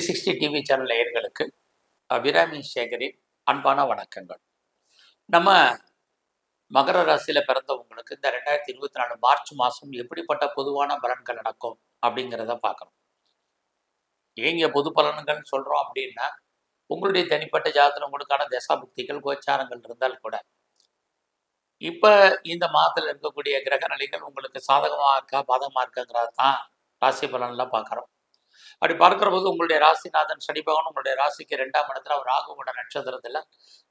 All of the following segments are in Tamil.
த்ரீ சிக்ஸ்டி டிவி சேனல் நேயர்களுக்கு அபிராமி சேகரின் அன்பான வணக்கங்கள். நம்ம மகர ராசியில் பிறந்தவங்களுக்கு இந்த ரெண்டாயிரத்தி இருபத்தி நாலு மார்ச் மாதம் எப்படிப்பட்ட பொதுவான பலன்கள் நடக்கும் அப்படிங்கிறத பார்க்கணும். ஏங்க பொது பலன்கள் சொல்கிறோம் அப்படின்னா உங்களுடைய தனிப்பட்ட ஜாதகம் உங்களுக்கான தசாபுக்திகள் கோச்சாரங்கள் இருந்தால் கூட இப்போ இந்த மாதத்தில் இருக்கக்கூடிய கிரக நிலைகள் உங்களுக்கு சாதகமாக இருக்கா பாதகமாக இருக்காங்கிறத தான் ராசி பலன்லாம் பார்க்குறோம். அப்படி பார்க்கிற போது உங்களுடைய ராசிநாதன் சனி பகவான் உங்களுடைய ராசிக்கு ரெண்டாம் இடத்துல அவர் ராகுவோட நட்சத்திரத்தில்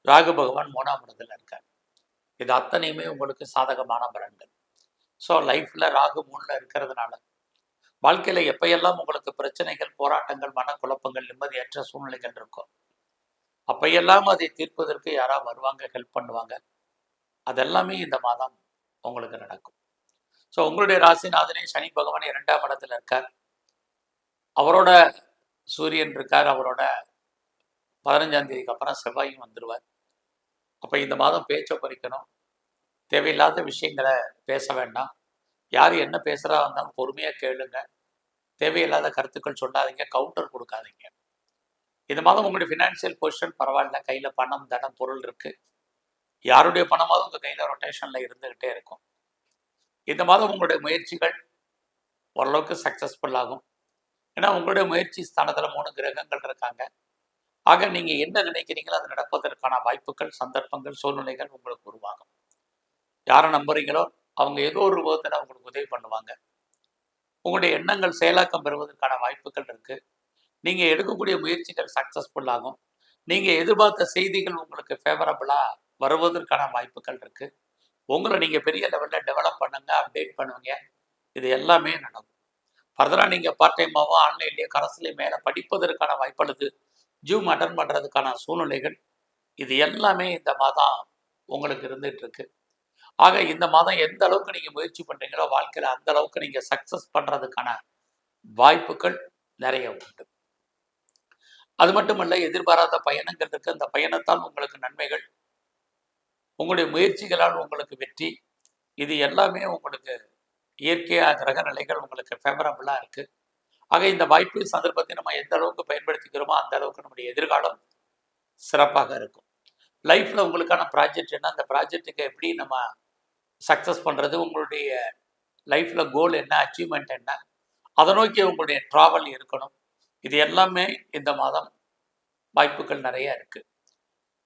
ராகு பகவான் மூணாம் இடத்துல இருக்கார். இது அத்தனையுமே உங்களுக்கு சாதகமான பலன்கள். ஸோ லைஃப்பில் ராகு மூணில் இருக்கிறதுனால வாழ்க்கையில் எப்பையெல்லாம் உங்களுக்கு பிரச்சனைகள் போராட்டங்கள் மனக்குழப்பங்கள் நிம்மதியற்ற சூழ்நிலைகள் இருக்கும் அப்பையெல்லாம் அதை தீர்ப்பதற்கு யாராவது வருவாங்க ஹெல்ப் பண்ணுவாங்க. அதெல்லாமே இந்த மாதம் உங்களுக்கு நடக்கும். ஸோ உங்களுடைய ராசிநாதனே சனி பகவான் இரண்டாம் இடத்துல இருக்கார். அவரோட சூரியன் இருக்கார் அவரோட பதினஞ்சாம் தேதிக்கு அப்புறம் செவ்வாயும் வந்துடுவார் அப்போ இந்த மாதம் பேச்சை பறிக்கணும். தேவையில்லாத விஷயங்களை பேச வேண்டாம். யார் என்ன பேசுகிறா இருந்தாலும் பொறுமையாக கேளுங்க. தேவையில்லாத கருத்துக்கள் சொல்லாதீங்க கவுண்டர் கொடுக்காதீங்க. இந்த மாதம் உங்களுடைய ஃபினான்ஷியல் பொசிஷன் பரவாயில்ல. கையில் பணம் தனம் பொருள் இருக்குது யாருடைய பணமாவது உங்கள் கையில் ரொட்டேஷனில் இருந்துக்கிட்டே இருக்கும். இந்த மாதம் உங்களுடைய முயற்சிகள் ஓரளவுக்கு சக்ஸஸ்ஃபுல் ஆகும். ஏன்னா உங்களுடைய முயற்சி ஸ்தானத்தில் மூணு கிரகங்கள் இருக்காங்க. ஆக நீங்கள் என்ன நினைக்கிறீங்களோ அது நடப்பதற்கான வாய்ப்புகள் சந்தர்ப்பங்கள் சூழ்நிலைகள் உங்களுக்கு உருவாகும். யாரை நம்புறீங்களோ அவங்க ஏதோ ஒரு விதத்தில் உங்களுக்கு உதவி பண்ணுவாங்க. உங்களுடைய எண்ணங்கள் செயலாக்கம் பெறுவதற்கான வாய்ப்புகள் இருக்கு. நீங்க எடுக்கக்கூடிய முயற்சிகள் சக்சஸ்ஃபுல் ஆகும். நீங்க எதிர்பார்த்த செய்திகள் உங்களுக்கு ஃபேவரபிளா வருவதற்கான வாய்ப்புகள் இருக்கு. உங்களை நீங்க பெரிய லெவல்ல டெவலப் பண்ணுங்க அப்டேட் பண்ணுவீங்க. இது எல்லாமே நடக்கும். ஃபர்தராக நீங்கள் பார்ட் டைமாவோ ஆன்லைன்லேயோ கரஸ்லேயே மேலே படிப்பதற்கான வாய்ப்புள்ளது ஜூம் அட்டன் பண்ணுறதுக்கான சூழ்நிலைகள் இது எல்லாமே இந்த மாதம் உங்களுக்கு இருந்துகிட்டு இருக்கு. ஆக இந்த மாதம் எந்த அளவுக்கு நீங்கள் முயற்சி பண்ணுறீங்களோ வாழ்க்கையில் அந்த அளவுக்கு நீங்கள் சக்ஸஸ் பண்ணுறதுக்கான வாய்ப்புகள் நிறைய உண்டு. அது மட்டுமல்ல எதிர்பாராத பயணங்கள் இருக்கு. அந்த பயணத்தால் உங்களுக்கு நன்மைகள் உங்களுடைய முயற்சிகளால் உங்களுக்கு வெற்றி. இது எல்லாமே உங்களுக்கு இயற்கையாக கிரக நிலைகள் உங்களுக்கு ஃபேவரபுளாக இருக்குது ஆக இந்த வாய்ப்பு சந்தர்ப்பத்தை நம்ம எந்த அளவுக்கு பயன்படுத்திக்கிறோமோ அந்த அளவுக்கு நம்முடைய எதிர்காலம் சிறப்பாக இருக்கும். லைஃப்பில் உங்களுக்கான ப்ராஜெக்ட் என்ன? அந்த ப்ராஜெக்ட்டுக்கு எப்படி நம்ம சக்ஸஸ் பண்ணுறது உங்களுடைய லைஃப்பில் கோல் என்ன? அச்சீவ்மெண்ட் என்ன? அதை நோக்கி உங்களுடைய ட்ராவல் இருக்கணும். இது எல்லாமே இந்த மாதம் வாய்ப்புகள் நிறைய இருக்குது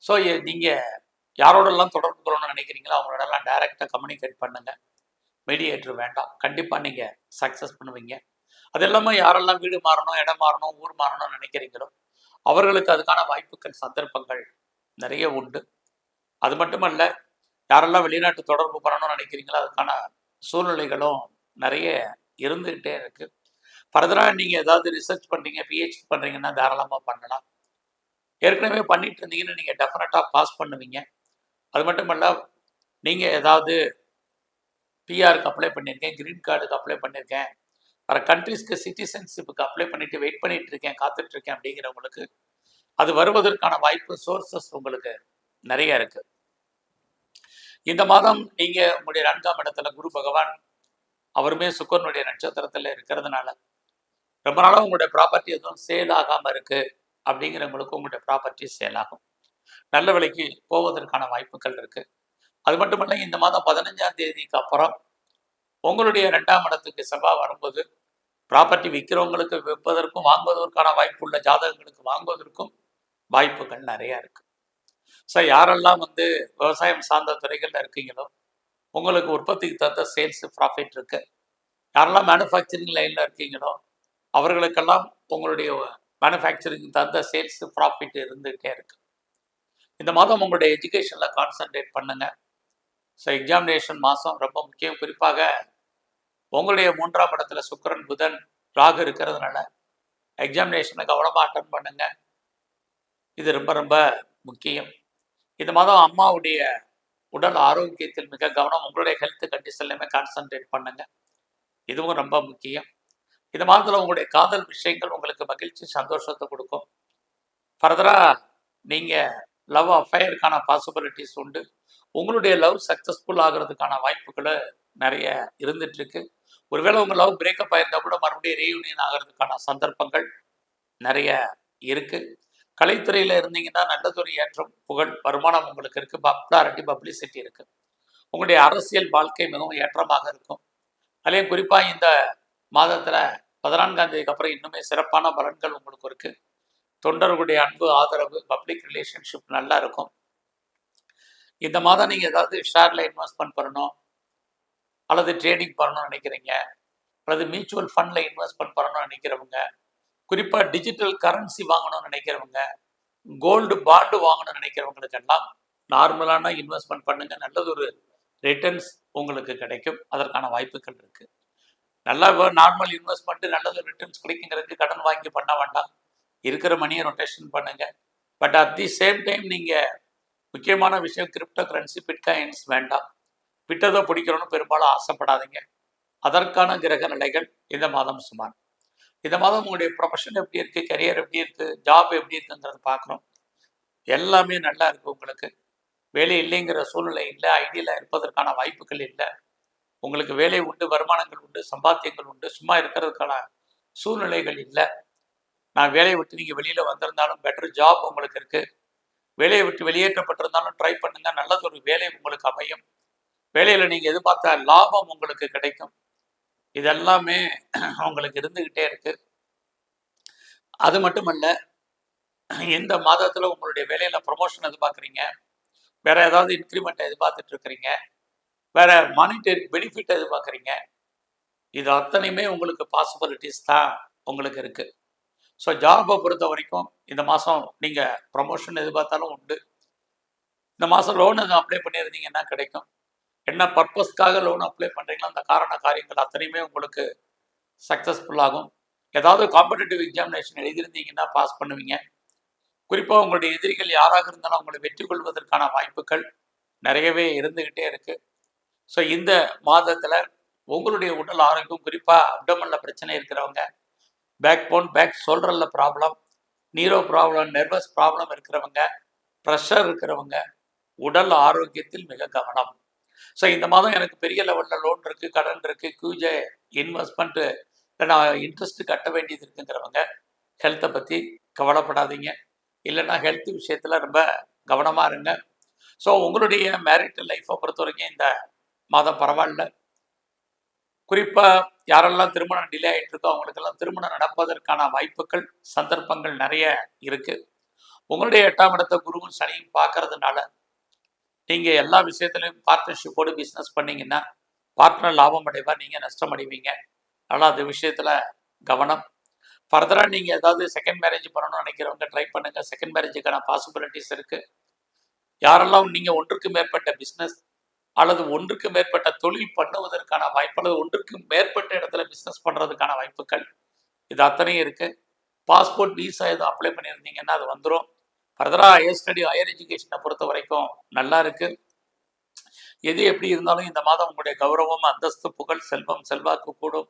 ஸோ நீங்கள் யாரோடெல்லாம் தொடர்பு கொள்ளணும்னு நினைக்கிறீங்களோ அவங்களோடலாம் டைரெக்டாக கம்யூனிகேட் பண்ணுங்கள் மீடியேட்டர் வேண்டாம். கண்டிப்பாக நீங்கள் சக்ஸஸ் பண்ணுவீங்க. அது இல்லாமல் யாரெல்லாம் வீடு மாறணும் இடம் மாறணும் ஊர் மாறணும்னு நினைக்கிறீங்களோ அவர்களுக்கு அதுக்கான வாய்ப்புகள் சந்தர்ப்பங்கள் நிறைய உண்டு. அது மட்டுமல்ல யாரெல்லாம் வெளிநாட்டு தொடர்பு பண்ணணும்னு நினைக்கிறீங்களோ அதுக்கான சூழ்நிலைகளும் நிறைய இருந்துக்கிட்டே இருக்கு. ஃபர்தராக நீங்கள் ஏதாவது ரிசர்ச் பண்ணுறீங்க பிஹெச்டி பண்ணுறீங்கன்னா தாராளமாக பண்ணலாம். ஏற்கனவே பண்ணிட்டு இருந்தீங்கன்னு நீங்கள் டெஃபினட்டாக பாஸ் பண்ணுவீங்க. அது மட்டுமல்ல நீங்கள் ஏதாவது பிஆருக்கு அப்ளை பண்ணியிருக்கேன் கிரீன் கார்டுக்கு அப்ளை பண்ணியிருக்கேன். வர கண்ட்ரிஸ்க்கு சிட்டிசன்ஷிப்புக்கு அப்ளை பண்ணிட்டு வெயிட் பண்ணிட்டு இருக்கேன் காத்துட்டு இருக்கேன் அப்படிங்கிறவங்களுக்கு அது வருவதற்கான வாய்ப்பு சோர்சஸ் உங்களுக்கு நிறைய இருக்கு. இந்த மாதம் நீங்க உங்களுடைய நான்காம் இடத்துல குரு பகவான் அவருமே சுக்கரனுடைய நட்சத்திரத்துல இருக்கிறதுனால ரொம்ப நாளாக உங்களுடைய ப்ராப்பர்ட்டி எதுவும் சேல் ஆகாம இருக்கு அப்படிங்கிறவங்களுக்கு உங்களுடைய ப்ராப்பர்ட்டி சேல் ஆகும். நல்ல விலைக்கு போவதற்கான வாய்ப்புகள் இருக்கு. அது மட்டுமல்ல இந்த மாதம் பதினஞ்சாம் தேதிக்கு அப்புறம் உங்களுடைய ரெண்டாம் இடத்துக்கு செவ்வாய் வரும்போது ப்ராப்பர்ட்டி விற்கிறவங்களுக்கு விற்பதற்கும் வாங்குவதற்கான வாய்ப்பு உள்ள ஜாதகங்களுக்கு வாங்குவதற்கும் வாய்ப்புகள் நிறையா இருக்குது ஸோ யாரெல்லாம் வந்து விவசாயம் சார்ந்த துறைகளில் இருக்கீங்களோ உங்களுக்கு உற்பத்திக்கு தகுந்த சேல்ஸ் ப்ராஃபிட் இருக்கு. யாரெல்லாம் மேனுஃபேக்சரிங் லைனில் இருக்கீங்களோ அவர்களுக்கெல்லாம் உங்களுடைய மேனுஃபேக்சரிங் தகுந்த சேல்ஸ் ப்ராஃபிட் இருந்துகிட்டே இருக்குது இந்த மாதம் உங்களுடைய எஜுகேஷனில் கான்சன்ட்ரேட் பண்ணுங்கள் ஸோ எக்ஸாமினேஷன் மாதம் ரொம்ப முக்கியம். குறிப்பாக உங்களுடைய மூன்றாம் இடத்துல சுக்கரன் புதன் ராகு இருக்கிறதுனால எக்ஸாமினேஷனை கவனமாக அட்டன் பண்ணுங்க. இது ரொம்ப ரொம்ப முக்கியம். இந்த மாதம் அம்மாவுடைய உடல் ஆரோக்கியத்தில் மிக கவனம் உங்களுடைய ஹெல்த் கண்டிஷன்லையுமே கான்சன்ட்ரேட் பண்ணுங்க. இதுவும் ரொம்ப முக்கியம். இந்த மாதத்தில் உங்களுடைய காதல் விஷயங்கள் உங்களுக்கு மகிழ்ச்சி சந்தோஷத்தை கொடுக்கும். ஃபர்தராக நீங்கள் லவ் அஃபயருக்கான பாசிபிலிட்டிஸ் உண்டு. உங்களுடைய லவ் சக்ஸஸ்ஃபுல் ஆகிறதுக்கான வாய்ப்புகளை நிறைய இருந்துட்டு இருக்கு ஒருவேளை உங்கள் லவ் பிரேக்கப் ஆயிருந்தா கூட மறுபடியும் ரீயூனியன் ஆகிறதுக்கான சந்தர்ப்பங்கள் நிறைய இருக்கு. கலைத்துறையில் இருந்தீங்கன்னா நல்லதொரு ஏற்றம் புகழ் வருமானம் உங்களுக்கு இருக்கு. பாப்புலாரிட்டி பப்ளிசிட்டி இருக்கு. உங்களுடைய அரசியல் வாழ்க்கை மிகவும் ஏற்றமாக இருக்கும். அதுலேயும் குறிப்பாக இந்த மாதத்தில் பதினான்காம் தேதிக்கு அப்புறம் இன்னுமே சிறப்பான பலன்கள் உங்களுக்கு இருக்கு. தொண்டர்களுடைய அன்பு ஆதரவு பப்ளிக் ரிலேஷன்ஷிப் நல்லா இருக்கும். இந்த மாதம் நீங்கள் ஏதாவது ஷேரில் இன்வெஸ்ட்மெண்ட் பண்ணணும் அல்லது ட்ரேடிங் பண்ணணும்னு நினைக்கிறீங்க அல்லது மியூச்சுவல் ஃபண்டில் இன்வெஸ்ட்மெண்ட் பண்ணணும்னு நினைக்கிறவங்க குறிப்பாக டிஜிட்டல் கரன்சி வாங்கணும்னு நினைக்கிறவங்க கோல்டு பாண்டு வாங்கணும்னு நினைக்கிறவங்களுக்கெல்லாம் நார்மலான இன்வெஸ்ட்மெண்ட் பண்ணுங்கள் நல்லது ஒரு ரிட்டர்ன்ஸ் உங்களுக்கு கிடைக்கும். அதற்கான வாய்ப்புகள் இருக்குது நல்லா நார்மல் இன்வெஸ்ட்மெண்ட்டு நல்லது ரிட்டர்ன்ஸ் கிடைக்குங்கிறதுக்கு கடன் வாங்கி பண்ண வேண்டாம். இருக்கிற மணியை ரொட்டேஷன் பண்ணுங்கள் but at the same time நீங்கள் முக்கியமான விஷயம் கிரிப்டோ கரன்சி பிட்காயின்ஸ் வேண்டாம். விட்டதை பிடிக்கிறோன்னு பெரும்பாலும் ஆசைப்படாதீங்க. அதற்கான கிரக நிலைகள் இந்த மாதம் சுமார். இந்த மாதம் உங்களுடைய ப்ரொஃபஷன் எப்படி இருக்குது கரியர் எப்படி இருக்குது ஜாப் எப்படி இருக்குங்கிறத பார்க்குறோம் எல்லாமே நல்லா இருக்குது உங்களுக்கு. வேலை இல்லைங்கிற சூழ்நிலை இல்லை ஐடியில் இருப்பதற்கான வாய்ப்புகள் இல்லை. உங்களுக்கு வேலை உண்டு வருமானங்கள் உண்டு சம்பாத்தியங்கள் உண்டு சும்மா இருக்கிறதுக்கான சூழ்நிலைகள் இல்லை. நான் வேலையை விட்டு நீங்கள் வெளியில் வந்திருந்தாலும் பெட்டர் ஜாப் உங்களுக்கு இருக்குது வேலையை விட்டு வெளியேற்றப்பட்டிருந்தாலும் ட்ரை பண்ணுங்க. நல்லது ஒரு வேலை உங்களுக்கு அமையும். வேலையில் நீங்கள் எதிர்பார்த்த லாபம் உங்களுக்கு கிடைக்கும். இதெல்லாமே உங்களுக்கு இருந்துக்கிட்டே இருக்கு. அது மட்டுமல்ல இந்த மாதத்தில் உங்களுடைய வேலையில் ப்ரொமோஷன் எதிர்பார்க்குறீங்க. வேற ஏதாவது இன்க்ரிமெண்ட் எதிர்பார்த்துட்டு இருக்கிறீங்க வேற மானிட்டரி பெனிஃபிட் எதிர்பார்க்குறீங்க. இது அத்தனையுமே உங்களுக்கு பாசிபிலிட்டிஸ் தான் உங்களுக்கு இருக்குது ஸோ ஜாபை பொறுத்த வரைக்கும் இந்த மாதம் நீங்கள் ப்ரமோஷன் எதிர்பார்த்தாலும் உண்டு. இந்த மாதம் லோன் எதுவும் அப்ளை பண்ணியிருந்தீங்கன்னா கிடைக்கும்? என்ன பர்பஸ்க்காக லோன் அப்ளை பண்ணுறீங்களோ அந்த காரண காரியங்கள் அத்தனையுமே உங்களுக்கு சக்ஸஸ்ஃபுல்லாகும் ஏதாவது காம்படிட்டிவ் எக்ஸாமினேஷன் எழுதியிருந்தீங்கன்னா பாஸ் பண்ணுவீங்க. குறிப்பாக உங்களுடைய எதிரிகள் யாராக இருந்தாலும் அவங்களை வெற்றி கொள்வதற்கான வாய்ப்புகள் நிறையவே இருந்துக்கிட்டே இருக்குது ஸோ இந்த மாதத்தில் உங்களுடைய உடல் ஆரோக்கியம் குறிப்பாக அப்டமனில் பிரச்சனை இருக்கிறவங்க பேக் போன் பேக் ஷோல்டரில் problem neuro problem nervous problem இருக்கிறவங்க ப்ரெஷர் இருக்கிறவங்க உடல் ஆரோக்கியத்தில் மிக கவனம். ஸோ இந்த மாதம் எனக்கு பெரிய லெவலில் லோன் இருக்குது கடன் இருக்குது கியூஜே இன்வெஸ்ட்மெண்ட்டு நான் இன்ட்ரெஸ்ட் கட்ட வேண்டியது இருக்குங்கிறவங்க ஹெல்த்தை பற்றி கவலைப்படாதீங்க. இல்லைன்னா ஹெல்த் விஷயத்தில் ரொம்ப கவனமாக இருங்க. ஸோ உங்களுடைய மேரிட் லைஃப்பை பொறுத்த வரைக்கும் இந்த மாதம் பரவாயில்ல. குறிப்பாக யாரெல்லாம் திருமணம் டிலே ஆகிட்டு இருக்கோ அவங்களுக்கெல்லாம் திருமணம் நடப்பதற்கான வாய்ப்புகள் சந்தர்ப்பங்கள் நிறைய இருக்கு. உங்களுடைய எட்டாம் இடத்த குருவும் சனியும் பார்க்கறதுனால நீங்கள் எல்லா விஷயத்துலையும் பார்ட்னர்ஷிப்போடு பிஸ்னஸ் பண்ணீங்கன்னா பார்ட்னர் லாபம் அடைவா நீங்கள் நஷ்டம் அடைவீங்க. அதனால் அது விஷயத்தில் கவனம். ஃபர்தராக நீங்கள் ஏதாவது செகண்ட் மேரேஜ் பண்ணணும்னு நினைக்கிறவங்க ட்ரை பண்ணுங்கள் செகண்ட் மேரேஜுக்கான பாசிபிலிட்டிஸ் இருக்குது யாரெல்லாம் நீங்கள் ஒன்றுக்கு மேற்பட்ட பிஸ்னஸ் அல்லது ஒன்றுக்கு மேற்பட்ட தொழில் பண்ணுவதற்கான வாய்ப்பு அல்லது ஒன்றுக்கு மேற்பட்ட இடத்துல பிஸ்னஸ் பண்ணுறதுக்கான வாய்ப்புகள். இது அத்தனையும் இருக்குது பாஸ்போர்ட் வீசா எதுவும் அப்ளை பண்ணியிருந்தீங்கன்னா அது வந்துடும் ஃபர்தராக ஹையர் ஸ்டடி ஹையர் எஜுகேஷனை பொறுத்த வரைக்கும் நல்லா இருக்குது எது எப்படி இருந்தாலும் இந்த மாதம் உங்களுடைய கௌரவம் அந்தஸ்து புகழ் செல்வம் செல்வாக்கு கூடும்.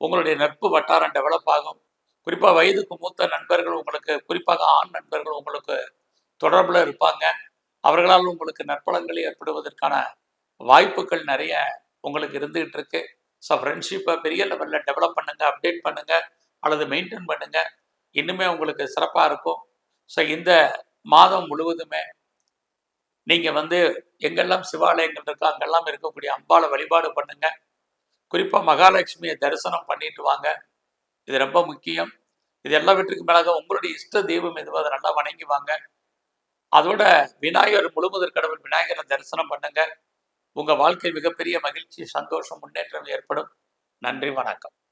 உங்களுடைய நட்பு வட்டாரம் டெவலப் ஆகும். குறிப்பாக வயதுக்கு மூத்த நண்பர்கள் உங்களுக்கு குறிப்பாக ஆண் நண்பர்கள் உங்களுக்கு தொடர்பில் இருப்பாங்க. அவர்களால் உங்களுக்கு நற்பலங்கள் ஏற்படுவதற்கான வாய்ப்புகள் நிறைய உங்களுக்கு இருந்துகிட்டு இருக்கு. ஸோ ஃப்ரெண்ட்ஷிப்பை பெரிய லெவலில் டெவலப் பண்ணுங்க அப்டேட் பண்ணுங்க அல்லது மெயின்டைன் பண்ணுங்க. இன்னுமே உங்களுக்கு சிறப்பாக இருக்கும். ஸோ இந்த மாதம் முழுவதுமே நீங்கள் வந்து எங்கெல்லாம் சிவாலயங்கள் இருக்கோ அங்கெல்லாம் இருக்கக்கூடிய அம்பாவை வழிபாடு பண்ணுங்க. குறிப்பாக மகாலட்சுமியை தரிசனம் பண்ணிட்டு வாங்க. இது ரொம்ப முக்கியம். இது எல்லாவற்றுக்கும் மேலாக உங்களுடைய இஷ்ட தெய்வம் எதுவோ அதை நல்லா வணங்கி வாங்க. அதோட விநாயகர் முழுமுதற் கடவுள் விநாயகரை தரிசனம் பண்ணுங்க. உங்க வாழ்க்கை மிகப்பெரிய மகிழ்ச்சி சந்தோஷம் முன்னேற்றம் ஏற்படும். நன்றி வணக்கம்.